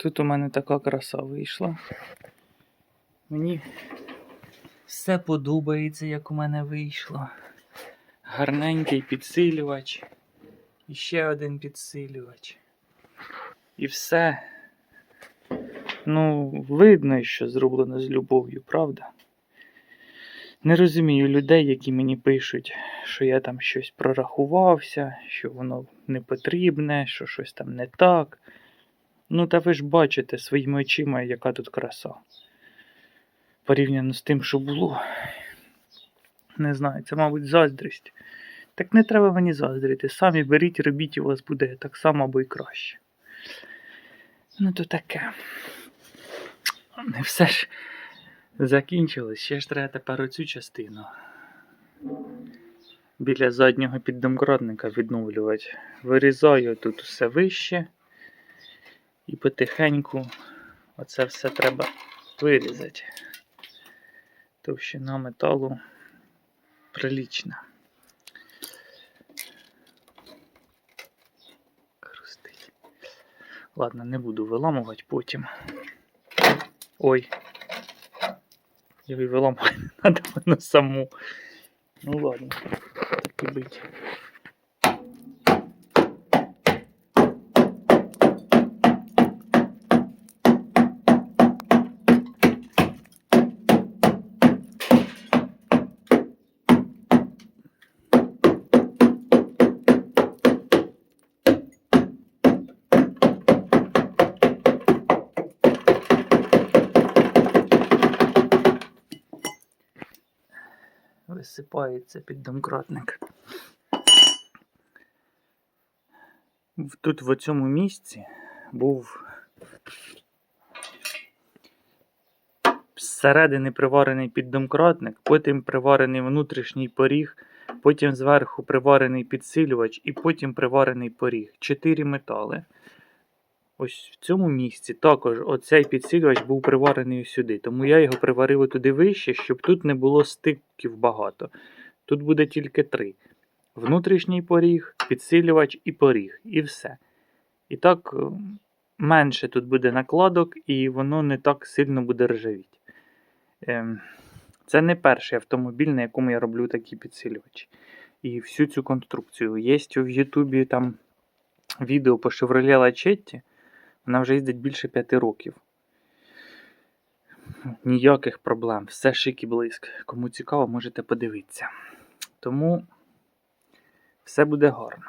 Тут у мене така краса вийшла. Мені все подобається, як у мене вийшло. Гарненький підсилювач. І ще один підсилювач. І все. Ну, видно, що зроблено з любов'ю, правда? Не розумію людей, які мені пишуть, що я там щось прорахувався, що воно не потрібне, що щось там не так. Ну, та ви ж бачите своїми очима, яка тут краса. Порівняно з тим, що було. Не знаю, це, мабуть, заздрість. Так не треба мені заздрити. Самі беріть, робіть, і у вас буде так само або й краще. Ну, то таке. Не все ж закінчилось. Ще ж треба тепер оцю частину. Біля заднього піддомкратника відновлювати. Вирізаю тут все вище. І потихеньку оце все треба вирізати. Товщина металу прилічна. Ладно, не буду виламувати потім. Ой. Я і виламати треба воно саму. Ну ладно, так і бить. Висипається піддомкратник. В- Тут в цьому місці був зсередини приварений піддомкратник, потім приварений внутрішній поріг, потім зверху приварений підсилювач і потім приварений поріг. Чотири метали. Ось в цьому місці також оцей підсилювач був приварений сюди, тому я його приварив туди вище, щоб тут не було стиків багато. Тут буде тільки три: внутрішній поріг, підсилювач і поріг, і все. І так е, менше тут буде накладок, і воно не так сильно буде ржавіти. Ем, Це не перший автомобіль, на якому я роблю такі підсилювачі. І всю цю конструкцію. Є в Ютубі там відео по Chevrolet Lachetti. Вона вже їздить більше п'яти років. Ніяких проблем. Все шик і блиск. Кому цікаво, можете подивитися. Тому все буде гарно.